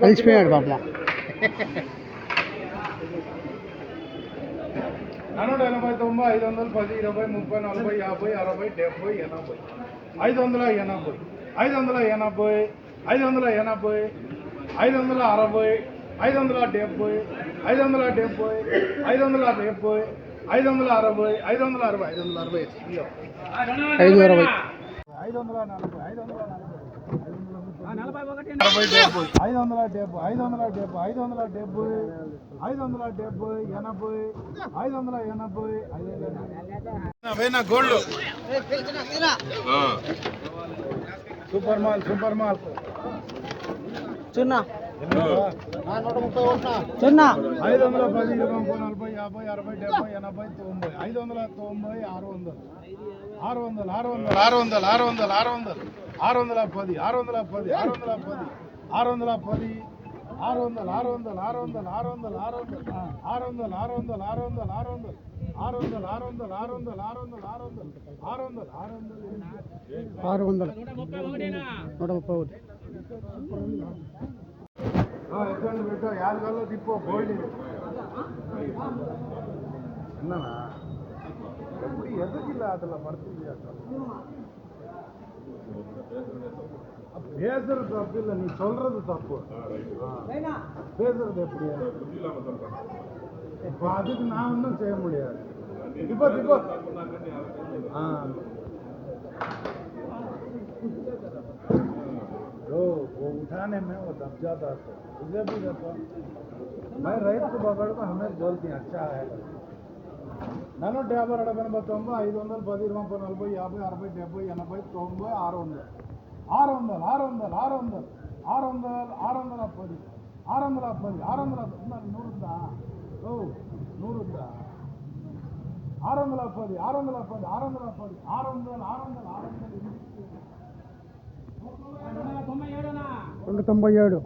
కలిసిపోయాడు పాపం నూట ఎనభై తొంభై ఐదు వందలు పది ఇరవై ముప్పై నలభై యాభై అరవై డెబ్బై ఎనభై ఐదు వందల ఎనభై ఐదు వందల ఎనభై ఐదు వందల ఎనభై ఐదు వందల అరవై ఐదు వందల డెబ్బై ఐదు వందల డెబ్బై ఐదు వందల డెబ్బై ఐదు వందల అరవై ఐదు వందల అరవై ఐదు వందల అరవై ఐదు అరవై ఐదు వందల నలభై ఐదు వందల నలభై ఐదు వందల డెబ్బై ఐదు వందల డెబ్బై ఐదు వందల డెబ్బై ఐదు వందల డెబ్బై ఎనభై ఐదు వందల ఎనభై ఐదు gold super mall super mall చిన్న చిన్న ఐదు వందల పది ఇరవై ముప్పై నలభై యాభై అరవై డెబ్బై ఎనభై తొంభై ఐదు వందల తొంభై ఆరు వందలు ఆరు వందలు ఆరు వందలు ఆరు వందలు ఆరు వందలు ఆరు వందలు ఆరు వందల పది ఆరు వందల పది ఆరు వందల పది ఆరు వందల పది ఆరు వందలు ఆరు వందలు ఆరు వందలు ఆరు వందలు ఆరు వందలు ఆరు వందలు ఆరు వందలు ఆరు వందలు ఆరు వందలు ఆరు వందలు ఆరు వందలు ఆరు వందలు ఆరు వందలు ఆరు వందలు ఆరు వందలు ఆరు వందలు ఆరు వందలు నూట ముప్పై ఒకటి ఎక్కడ పెట్టో యాదగాల్లో తిప్పో గోల్డ్ என்னண்ணா எப்படி எதுக்கு இல்லை அதில் படுத்துக்கியா பேசுறது தப்பு இல்லை நீ சொல்றது தப்பு பேசுறது எப்படியா இப்போ அதுக்கு நான் ஒன்றும் செய்ய முடியாது இப்போ இப்போ ஆ तो वो उठाने में वो दब जाता था उसे भी जाता मैं रईत को पकड़ को हमें बोलती अच्छा है ನಾನು ಡ್ಯಾಬರ್ ಅಡಬೆಂಬತ್ತೊಂಬ ಐದು ಒಂದಲ್ ಬದಿರ್ವಂಪ ನಲ್ಬೈ ಯಾಭೈ ಅರವೈ ಡೆಬ್ಬೈ ಎನಭೈ ತೊಂಬೈ ಆರು ಒಂದು ಆರು ಒಂದು ಆರು ವಂದಲ ಆರು ವಂದಲ ಆರು ವಂದಲ ಆರು ವಂದಲ ಪದಿ ಆರು ವಂದಲ ಪದಿ ಆರು ವಂದಲ మరి నూరు ఉందా ఓ నూరు ఉందా ఆరు వందల పది ఆరు వందల పది ఆరు వందల పది ఆరు వందల ఆరు వందల ఆరు వందల తొంభై ఏడు